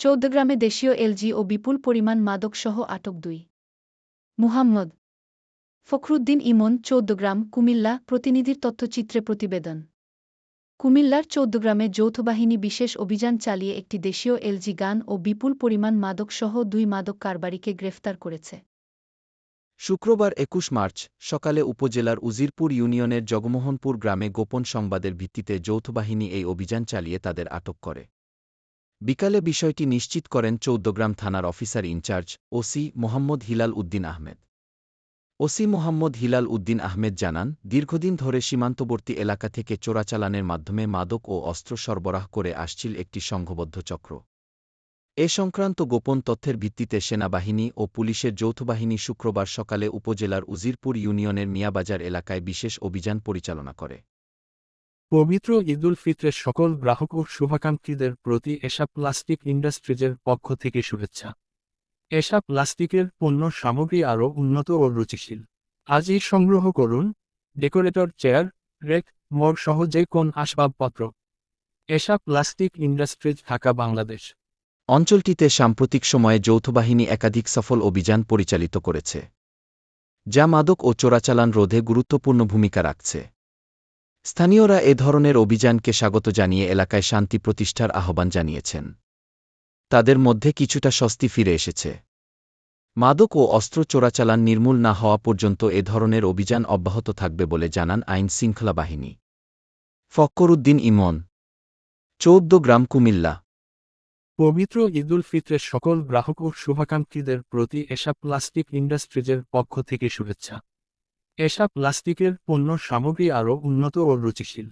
চৌদ্দগ্রামে দেশীয় এলজি ও বিপুল পরিমাণ মাদকসহ আটক দুই। মুহাম্মদ ফখরুদ্দিন ইমন চৌদ্দগ্রাম কুমিল্লা, প্রতিনিধির তথ্যচিত্রে প্রতিবেদন। কুমিল্লার চৌদ্দগ্রামে যৌথবাহিনী বিশেষ অভিযান চালিয়ে একটি দেশীয় এলজি গান ও বিপুল পরিমাণ মাদকসহ দুই মাদক কারবারিকে গ্রেফতার করেছে। শুক্রবার একুশ মার্চ, সকালে উপজেলার উজিরপুর ইউনিয়নের জগমোহনপুর গ্রামে গোপন সংবাদের ভিত্তিতে যৌথবাহিনী এই অভিযান চালিয়ে তাদের আটক করে। বিকালে বিষয়টি নিশ্চিত করেন চৌদ্দগ্রাম থানার officer in charge OC Mohammad Hilal Uddin Ahmed. OC Mohammad Hilal Uddin Ahmed জানান, দীর্ঘদিন ধরে সীমান্তবর্তী এলাকা থেকে চোরাচালানের মাধ্যমে মাদক ও অস্ত্র সরবরাহ করে আসছিল একটি সংঘবদ্ধ চক্র। এ সংক্রান্ত গোপন তথ্যের ভিত্তিতে সেনাবাহিনী ও পুলিশের যৌথবাহিনী শুক্রবার সকালে উপজেলার উজিরপুর ইউনিয়নের মিয়াবাজার এলাকায় বিশেষ অভিযান পরিচালনা করে। পবিত্র ঈদুল ফিতরের সকল গ্রাহক ও শুভাকাঙ্ক্ষীদের প্রতি এসা প্লাস্টিক ইন্ডাস্ট্রিজের পক্ষ থেকে শুভেচ্ছা। এসা প্লাস্টিকের পণ্য সামগ্রী আরও উন্নত ও রুচিশীল। আজই সংগ্রহ করুন ডেকোরেটর, চেয়ার, রেক মগ সহ যে কোন আসবাবপত্র। Esa plastic industries, Dhaka, Bangladesh. অঞ্চলটিতে সাম্প্রতিক সময়ে যৌথবাহিনী একাধিক সফল অভিযান পরিচালিত করেছে, যা মাদক ও চোরাচালান রোধে গুরুত্বপূর্ণ ভূমিকা রাখছে। স্থানীয়রা এ ধরনের অভিযানকে স্বাগত জানিয়ে এলাকায় শান্তি প্রতিষ্ঠার আহ্বান জানিয়েছেন। তাদের মধ্যে কিছুটা স্বস্তি ফিরে এসেছে। মাদক ও অস্ত্র চোরাচালান নির্মূল না হওয়া পর্যন্ত এ ধরনের অভিযান অব্যাহত থাকবে বলে জানান আইন শৃঙ্খলা বাহিনী। ফক্করউদ্দিন ইমন, চৌদ্দ গ্রাম কুমিল্লা। পবিত্র ঈদুল ফিতরের সকল গ্রাহক ও শুভাকাঙ্ক্ষীদের প্রতি এসা প্লাস্টিক ইন্ডাস্ট্রিজের পক্ষ থেকে শুভেচ্ছা। এসা প্লাস্টিকের পণ্য সামগ্রী আরও উন্নত ও রুচিশীল।